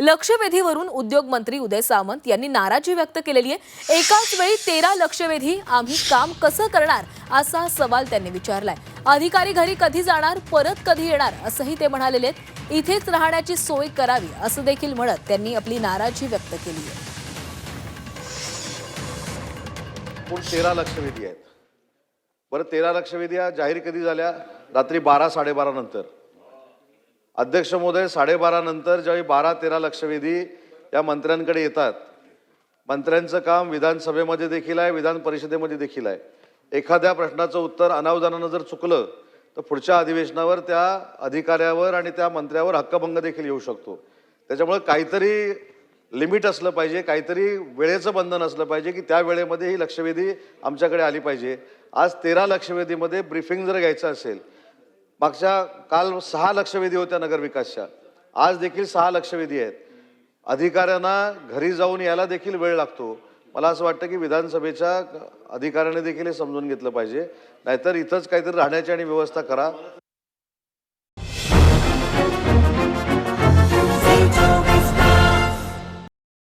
लक्षवेधीवरून उद्योग मंत्री उदय सामंत यांनी नाराजी व्यक्त केलेली आहे. एकाच वेळी तेरा लक्षवेधी आम्ही काम कसं करणार असा सवाल त्यांनी विचारलाय. अधिकारी घरी कधी जाणार परत कधी येणार असंही ते म्हणालेले आहेत. इथेच राहण्याची सोय करावी असं देखील म्हणत त्यांनी आपली नाराजी व्यक्त केली आहे. एकूण तेरा लक्षवेधी आहेत? बरं तेरा लक्षवेधी जाहीर कधी झाल्या? रात्री बारा साडेबारा नंतर. अध्यक्ष महोदय साडेबारा नंतर ज्यावेळी बारा तेरा लक्षवेधी या मंत्र्यांकडे येतात मंत्र्यांचं काम विधानसभेमध्ये देखील आहे विधान परिषदेमध्ये देखील आहे. एखाद्या प्रश्नाचं उत्तर अनावधानानं जर चुकलं तर पुढच्या अधिवेशनावर त्या अधिकाऱ्यावर आणि त्या मंत्र्यावर हक्कभंग देखील येऊ शकतो. त्याच्यामुळे काहीतरी लिमिट असलं पाहिजे काहीतरी वेळेचं बंधन असलं पाहिजे की त्या वेळेमध्ये ही लक्षवेधी आमच्याकडे आली पाहिजे. आज तेरा लक्षवेधीमध्ये ब्रीफिंग जर घ्यायचं असेल मागच्या काल सहा लक्षवेधी होत्या नगरविकासच्या आज देखील सहा लक्षवेधी आहेत. अधिकाऱ्यांना घरी जाऊन यायला देखील वेळ लागतो. मला असं वाटतं की विधानसभेच्या अधिकाऱ्याने देखील हे समजून घेतलं पाहिजे. नाहीतर इथंच काहीतरी राहण्याची आणि व्यवस्था करा.